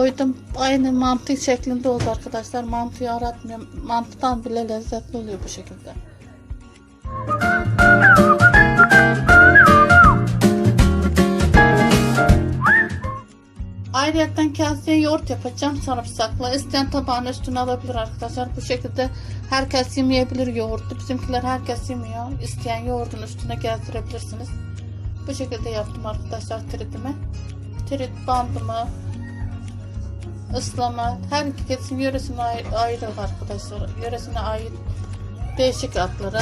Koydum aynı mantı şeklinde oldu arkadaşlar. Mantıyı aratmıyorum. Mantıdan bile lezzetli oluyor bu şekilde. Ayrıyeten kaseye yoğurt yapacağım sarımsakla. İsteyen tabağın üstüne alabilir arkadaşlar. Bu şekilde herkes yemeyebilir yoğurdu. Bizimkiler herkes yemiyor. İsteyen yoğurdun üstüne gezdirebilirsiniz. Bu şekilde yaptım arkadaşlar tritimi. Trit bandımı, ıslama, herkesin yöresine ayrı arkadaşlar. Yöresine ait değişik adları.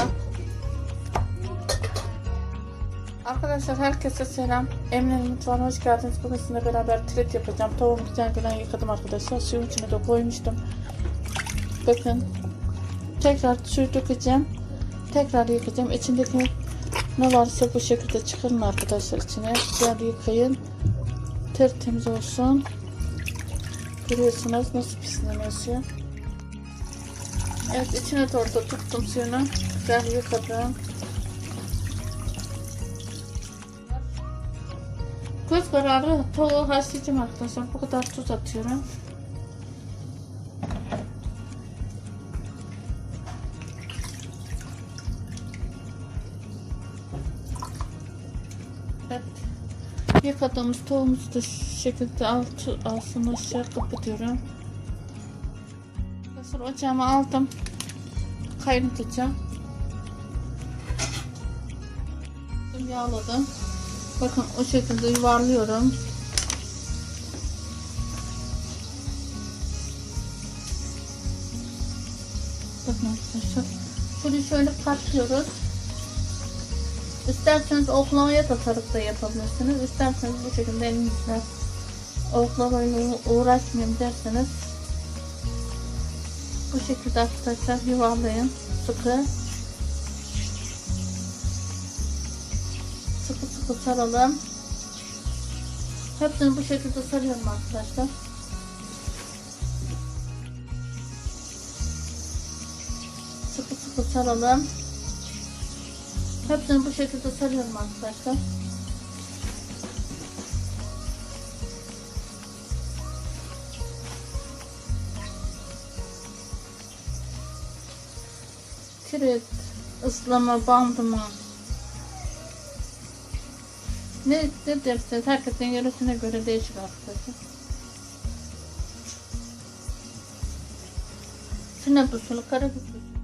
Arkadaşlar herkese selam. Emine'nin mutfağına hoş geldiniz. Bugün sizinle beraber trit yapacağım. Tavuğumu güzel güzel yıkadım arkadaşlar. Suyun içine de koymuştum. Bakın. Tekrar suyu dökeceğim. Tekrar yıkayacağım. İçindeki ne varsa bu şekilde çıkarın arkadaşlar içine. Güzel yıkayın. Tertemiz olsun. Görüyorsunuz nasıl pisleniyor. Evet içine doğru tuttum suyunu. Güzel yıkadım. Göz kararı tavuğu haşlayacağım arkadaşlar. Bu kadar tuz atıyorum. Evet. Yıkadığımız tavuğumuzu da şu şekilde altı altını aşağı kapatıyorum. Sonra ocağıma aldım. Kaynatacağım. Yağladım. Bakın o şekilde yuvarlıyorum. Bakın arkadaşlar. Şunu şöyle katlıyoruz. İsterseniz oklavaya sarıp da yapabilirsiniz. İsterseniz bu şekilde elinizle oklavayla uğraşmayayım derseniz bu şekilde arkadaşlar yuvarlayın. Sıkı. Sıkı sıkı saralım. Hepsini bu şekilde sarıyorum arkadaşlar. Sıkı sıkı saralım. Hepsini bu şekilde sarıyorum arkadaşlar. Kiret, ıslama, bandımı. Ne, ne derseniz herkesin yöresine göre değişir arkadaşlar. Sinep usulü, karabük usulü.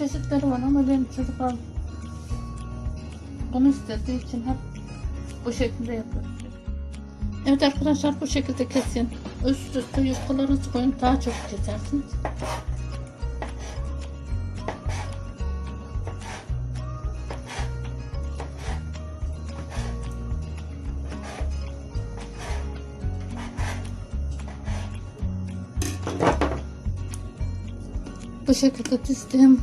Çeşitleri var ama benim çocuklar bunu istediği için hep bu şekilde yapıyoruz. Evet arkadaşlar bu şekilde kesin. Üst üste yufkalarınızı koyun daha çok kesersiniz. Bu şekilde dizdim.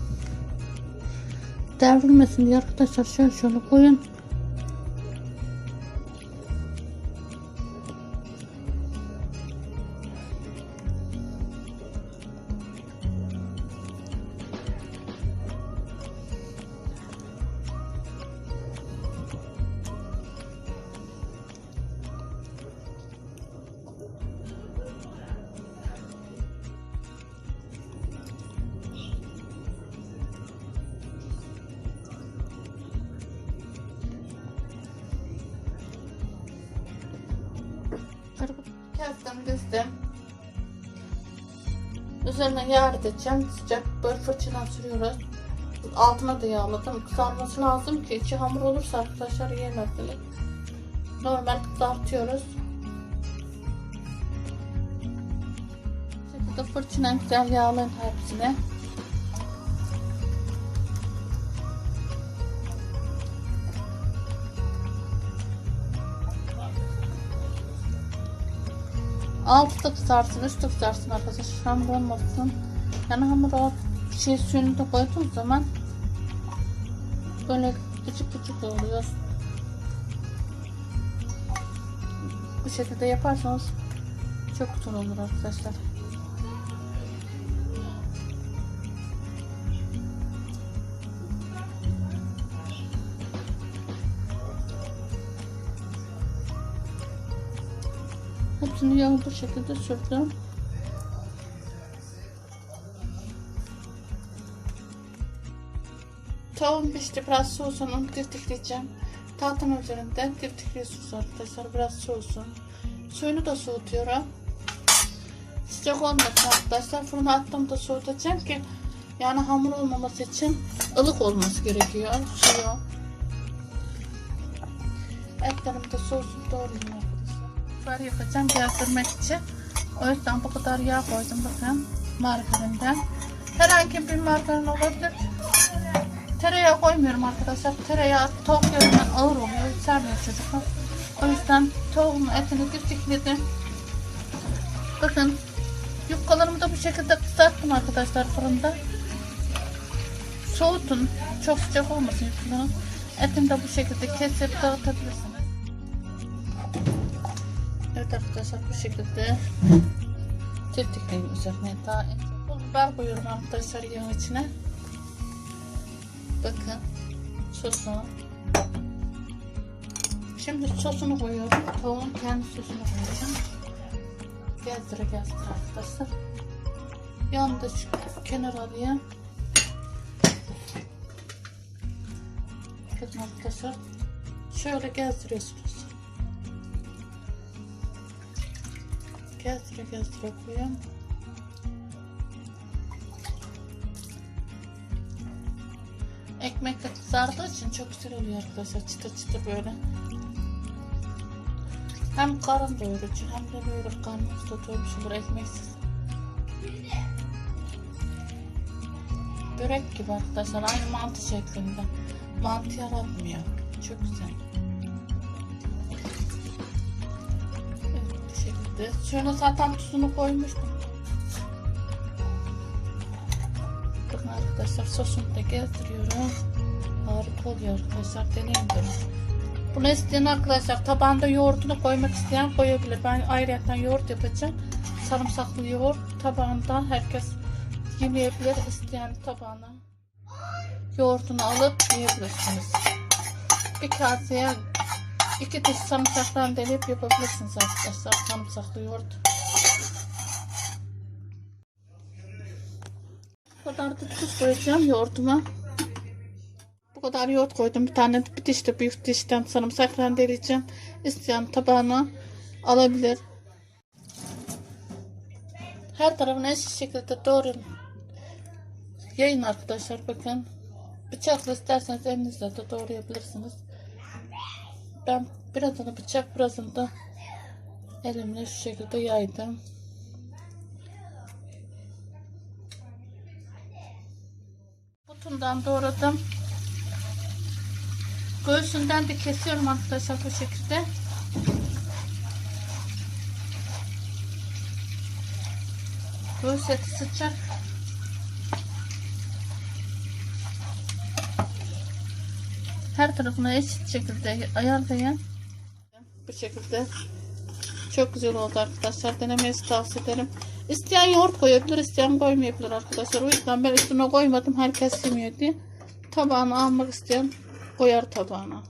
Devrilmesin diye arkadaşlar şöyle şöyle koyun. Kestim dizdim. Üzerine yağ edeceğim. Sıcak böyle fırçadan sürüyoruz. Altına da yağladım. Kızarması lazım ki içi hamur olursa arkadaşlar yiyemezsiniz. Normal kızartıyoruz. Bu şekilde fırçadan güzel yağlayın hepsini. Altı da kızarsın, üstü de kızarsın arkadaşlar. Hamur olmasın. Yani hamur o şey suyunu da koyduğum zaman böyle küçük küçük oluyor. Bu şekilde yaparsanız çok güzel olur arkadaşlar. Üstünü yağı bu şekilde sürdüm. Tavuğum pişti. Biraz soğusun. Tirtikleyeceğim. Tahtam üzerinde tirtikli sos arkadaşlar. Biraz soğusun. Suyunu da soğutuyorum. Sıcak olmasın arkadaşlar. Fırına attım da soğutacağım ki yani hamur olmaması için ılık olması gerekiyor. Suyu. Etlerim de soğusun doğrayayım arkadaşlar. Biber yakacağım gezdirmek için. O yüzden bu kadar yağ koydum bakın margarinden. Herhangi bir margarin olabilir. Tereyağı koymuyorum arkadaşlar. Tereyağı tavuk yerinden ağır oluyor. Sevmiyor çocuklar. O yüzden tavuğun etini diptikledim. Bakın yufkalarımı da bu şekilde kızarttım arkadaşlar fırında. Soğutun. Çok sıcak olmasın yufkaların. Etini de bu şekilde kesip dağıtabilirsiniz. Evet arkadaşlar bu şekilde tiftikleyin üzerine daha pul biber koyuyorum arkadaşlar yağın içine. Bakın sosu. Şimdi sosunu koyuyorum. Tavuğun kendi sosunu koyacağım. Gezdire gezdire arkadaşlar. Yanında şu kenar alayım. Bakın arkadaşlar. Şöyle gezdiriyorsunuz. Gezdire gezdire koyuyorum. Ekmekle kızardığı için çok güzel oluyor arkadaşlar. Çıtır çıtır böyle. Hem karın doyurucu hem de böyle karnınız da doymuş olur ekmeksiz. Börek gibi arkadaşlar. Aynı mantı şeklinde. Mantı yaratmıyor. Çok güzel. Şekilde. Şöyle zaten tuzunu koymuştum. Bakın arkadaşlar sosunu da gezdiriyorum. Harika oluyor arkadaşlar. Deneyin bunu. Bunu isteyen arkadaşlar tabağında yoğurdunu koymak isteyen koyabilir. Ben ayrıca yoğurt yapacağım. Sarımsaklı yoğurt tabağında herkes yemeyebilir. isteyen tabağına yoğurdunu alıp yiyebilirsiniz. Bir kaseye iki diş sarımsaktan delip yapabilirsiniz arkadaşlar. Sarımsaklı yoğurt. Bu kadar da tuz koyacağım yoğurduma. Bu kadar yoğurt koydum. Bir tane bir diş de büyük dişten sarımsak rendeleyeceğim. İsteyen tabağına alabilir. Her tarafını eşit şekilde doğrayın. Yayın arkadaşlar bakın. Bıçakla isterseniz elinizle de doğrayabilirsiniz. Ben birazını bıçak birazını da elimle şu şekilde yaydım. Butundan doğradım. Göğsünden de kesiyorum arkadaşlar bu şekilde. Göğüs eti sıcak. Tarafına eşit şekilde ayarlayın. Bu şekilde çok güzel oldu arkadaşlar. Denemenizi tavsiye ederim. İsteyen yoğurt koyabilir, isteyen koymayabilir arkadaşlar. O yüzden ben üstüne koymadım. Herkes yemiyor diye. Tabağına almak isteyen koyar tabağına.